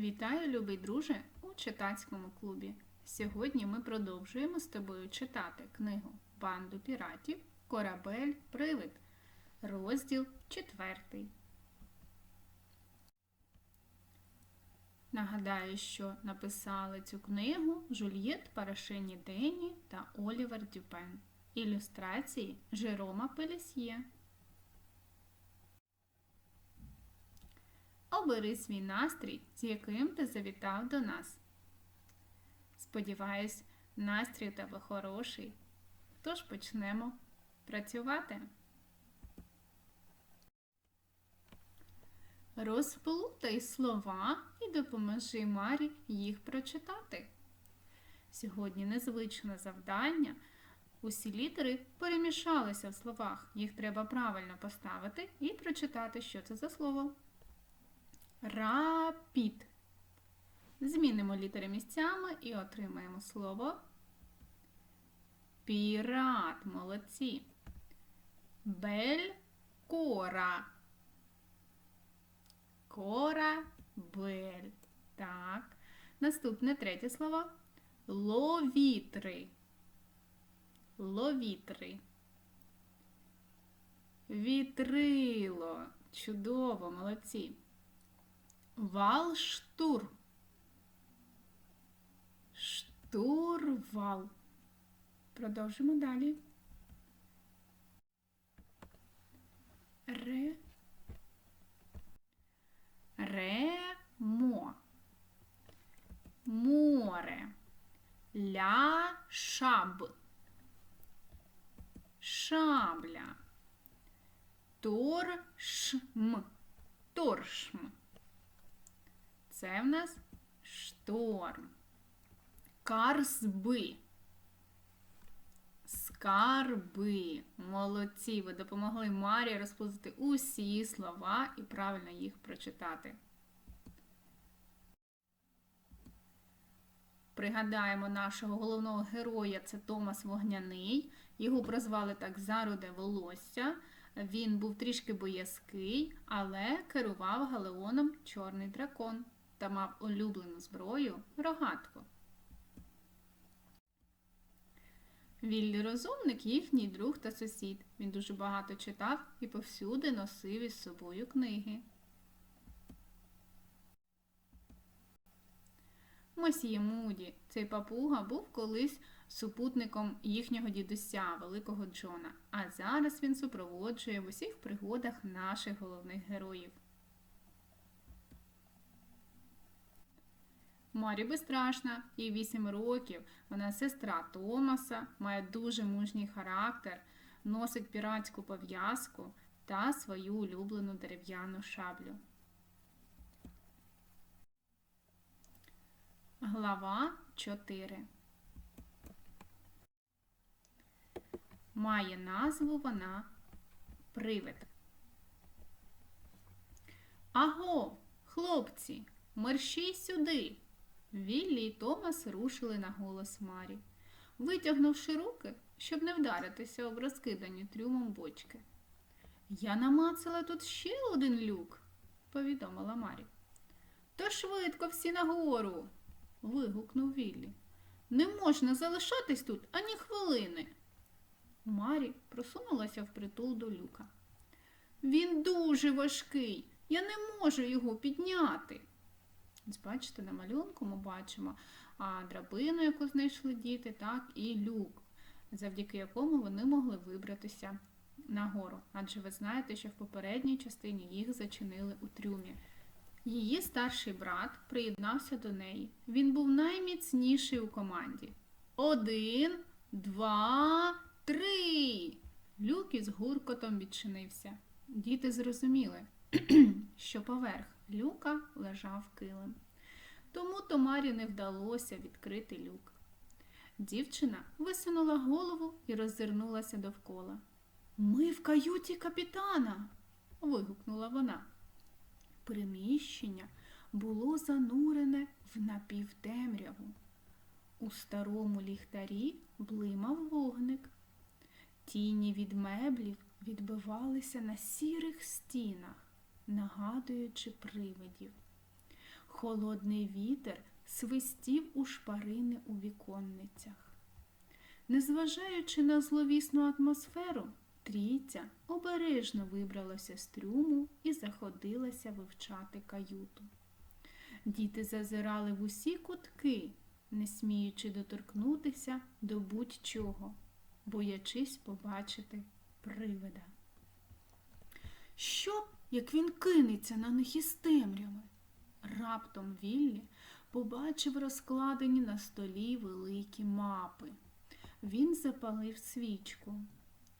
Вітаю, любий друже, у читацькому клубі. Сьогодні ми продовжуємо з тобою читати книгу Банду піратів Корабель Привид, розділ 4. Нагадаю, що написали цю книгу Жульєт Парашині Дені та Олівер Дюпен. Ілюстрації Жерома Пелісьє. Обери свій настрій, з яким ти завітав до нас. Сподіваюсь, настрій у тебе хороший. Тож почнемо працювати. Розплутай слова і допоможи Марі їх прочитати. Сьогодні незвичне завдання. Усі літери перемішалися в словах. Їх треба правильно поставити і прочитати, що це за слово. Рапід. Змінимо літери місцями і отримаємо слово пірат. Молодці. Белькора. Корабель. Так. Наступне третє слово. Ловітри. Ловітри. Вітрило. Чудово, молодці. Валштур. Штурвал. Продовжимо далі. Ре. Ремо. Море. Ля шаб. Шабля. Торшм. Торшм. Це в нас шторм. Карсби. Скарби. Молодці. Ви допомогли Марі розпустити усі слова і правильно їх прочитати. Пригадаємо нашого головного героя це Томас Вогняний. Його прозвали так за руде волосся. Він був трішки боязкий, але керував галеоном Чорний дракон та мав улюблену зброю рогатку. Віллі розумник їхній друг та сусід. Він дуже багато читав і повсюди носив із собою книги. Мосьє Муді, цей папуга був колись супутником їхнього дідуся, великого Джона, а зараз він супроводжує в усіх пригодах наших головних героїв. Марі безстрашна, їй 8 років. Вона сестра Томаса, має дуже мужній характер, носить піратську пов'язку та свою улюблену дерев'яну шаблю. Глава 4 Має назву вона Привид. Аго, хлопці, мерщій сюди. Віллі і Томас рушили на голос Марі, витягнувши руки, щоб не вдаритися об розкидані трюмом бочки. Я намацала тут ще один люк, повідомила Марі. То швидко всі нагору. вигукнув Віллі. Не можна залишатись тут ані хвилини. Марі просунулася впритул до люка. Він дуже важкий, я не можу його підняти. Бачите, на малюнку ми бачимо драбину, яку знайшли діти, так, і люк, завдяки якому вони могли вибратися нагору. Адже ви знаєте, що в попередній частині їх зачинили у трюмі. Її старший брат приєднався до неї. Він був найміцніший у команді. Один, два, три. Люк із гуркотом відчинився. Діти зрозуміли, що поверх люка лежав килим. Тому Томарі не вдалося відкрити люк. Дівчина висунула голову і роззирнулася довкола. Ми в каюті капітана. вигукнула вона. Приміщення було занурене в напівтемряву. У старому ліхтарі блимав вогник. Тіні від меблів відбивалися на сірих стінах, нагадуючи привидів. Холодний вітер свистів у шпарини у віконницях. Незважаючи на зловісну атмосферу, трійця обережно вибралася з трюму і заходилася вивчати каюту. Діти зазирали в усі кутки, не сміючи доторкнутися до будь-чого, боячись побачити привида. Що, як він кинеться на них із темряви? Раптом Віллі побачив розкладені на столі великі мапи. Він запалив свічку.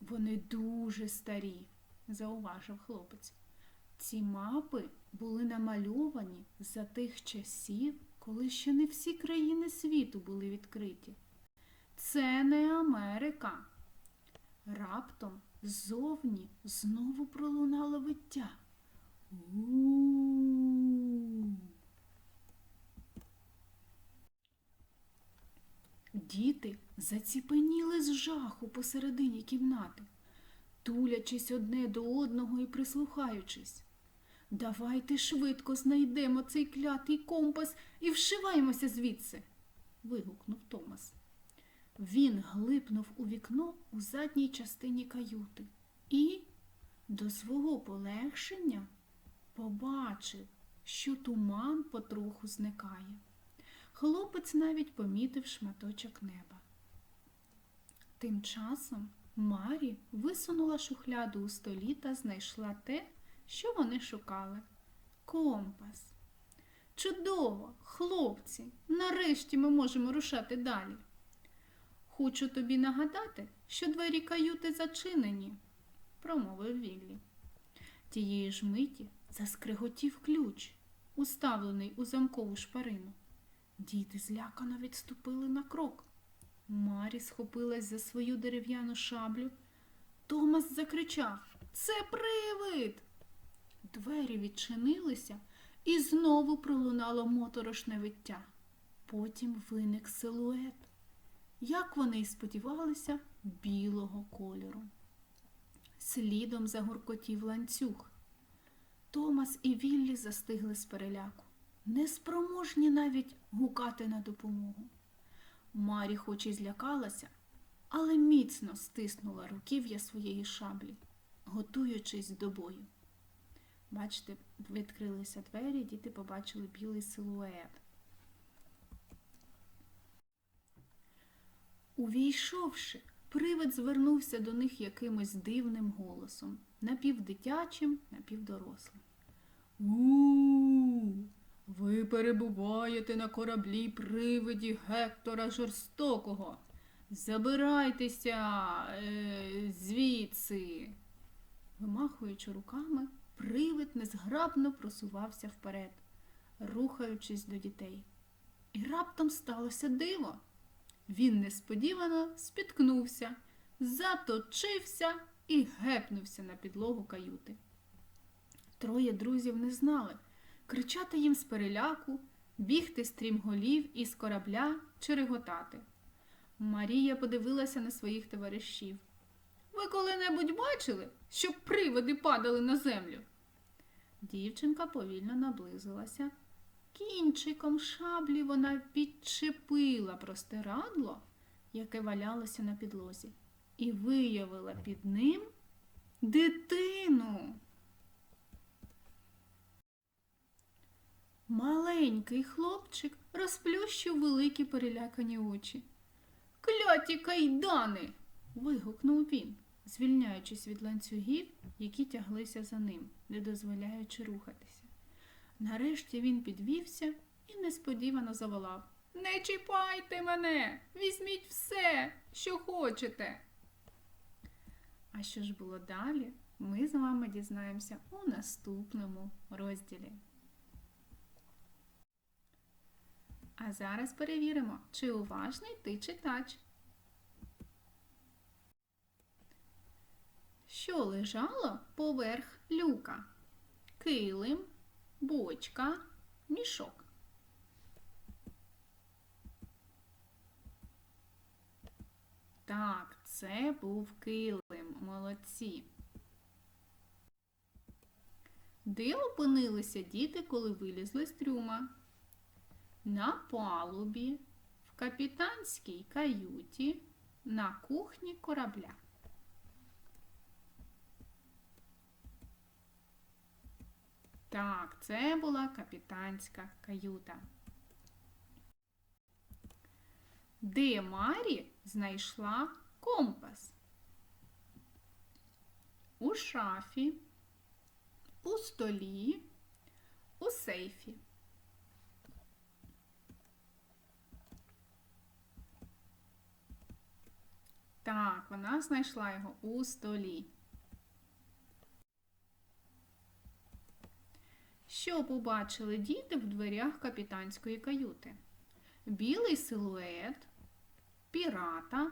Вони дуже старі, зауважив хлопець. Ці мапи були намальовані за тих часів, коли ще не всі країни світу були відкриті. Це не Америка. Раптом ззовні знову пролунало виття. У-у-у. Діти заціпеніли з жаху посередині кімнати, тулячись одне до одного і прислухаючись. Давайте швидко знайдемо цей клятий компас і вшиваємося звідси. вигукнув Томас. Він глипнув у вікно у задній частині каюти і, до свого полегшення, побачив, що туман потроху зникає. Хлопець навіть помітив шматочок неба. Тим часом Марі висунула шухляду у столі та знайшла те, що вони шукали компас. Чудово, хлопці, нарешті ми можемо рушати далі. Хочу тобі нагадати, що двері каюти зачинені, промовив Віллі. Тієї ж миті заскриготів ключ, уставлений у замкову шпарину. Діти злякано відступили на крок. Марі схопилась за свою дерев'яну шаблю. Томас закричав Це привид. Двері відчинилися і знову пролунало моторошне виття. Потім виник силует, як вони й сподівалися, білого кольору. Слідом загуркотів ланцюг. Томас і Віллі застигли з переляку, неспроможні навіть гукати на допомогу. Марі хоч і злякалася, але міцно стиснула руків'я своєї шаблі, готуючись до бою. Бачите, відкрилися двері, діти побачили білий силует. Увійшовши, привид звернувся до них якимось дивним голосом, напівдитячим, напівдорослим. У, ви перебуваєте на кораблі привиді Гектора Жорстокого. Забирайтеся е, звідси. Вимахуючи руками, привид незграбно просувався вперед, рухаючись до дітей. І раптом сталося диво. Він несподівано спіткнувся, заточився і гепнувся на підлогу каюти. Троє друзів не знали, кричати їм з переляку, бігти стрімголів із корабля чи реготати. Марія подивилася на своїх товаришів. Ви коли-небудь бачили, щоб приводи падали на землю? Дівчинка повільно наблизилася. Кінчиком шаблі вона підчепила простирадло, яке валялося на підлозі, і виявила під ним дитину. Маленький хлопчик розплющив великі перелякані очі. Кляті кайдани. вигукнув він, звільняючись від ланцюгів, які тяглися за ним, не дозволяючи рухатися. Нарешті він підвівся і несподівано заволав Не чіпайте мене, візьміть все, що хочете. А що ж було далі, ми з вами дізнаємося у наступному розділі. А зараз перевіримо, чи уважний ти читач. Що лежало поверх люка? Килим, бочка, мішок. Так, це був килим. Молодці. Де опинилися діти, коли вилізли з трюма? На палубі, в капітанській каюті, на кухні корабля. Так, це була капітанська каюта. Де Марі знайшла компас? У шафі, у столі, у сейфі. Так, вона знайшла його у столі. Що побачили діти в дверях капітанської каюти? Білий силует, пірата,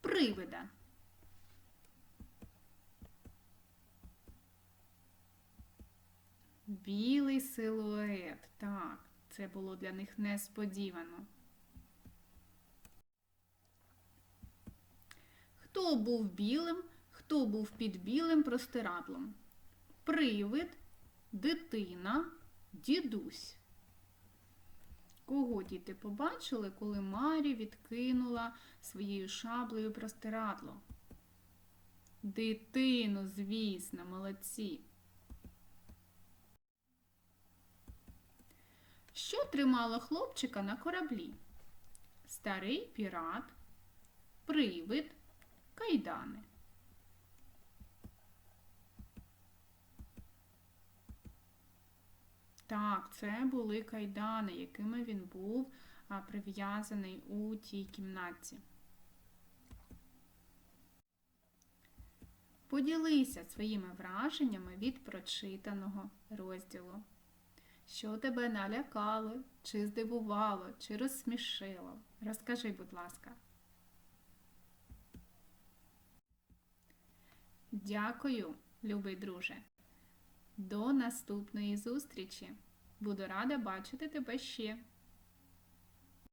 привида. Білий силует. Так, це було для них несподівано. Хто був білим, хто був під білим простирадлом? Привид, дитина, дідусь. Кого діти побачили, коли Марі відкинула своєю шаблею простирадло? Дитину, звісно, молодці. Що тримало хлопчика на кораблі? Старий пірат, привид, кайдани. Так, це були кайдани, якими він був прив'язаний у тій кімнаті. Поділися своїми враженнями від прочитаного розділу. Що тебе налякало, чи здивувало, чи розсмішило? Розкажи, будь ласка. Дякую, любий друже. До наступної зустрічі. Буду рада бачити тебе ще.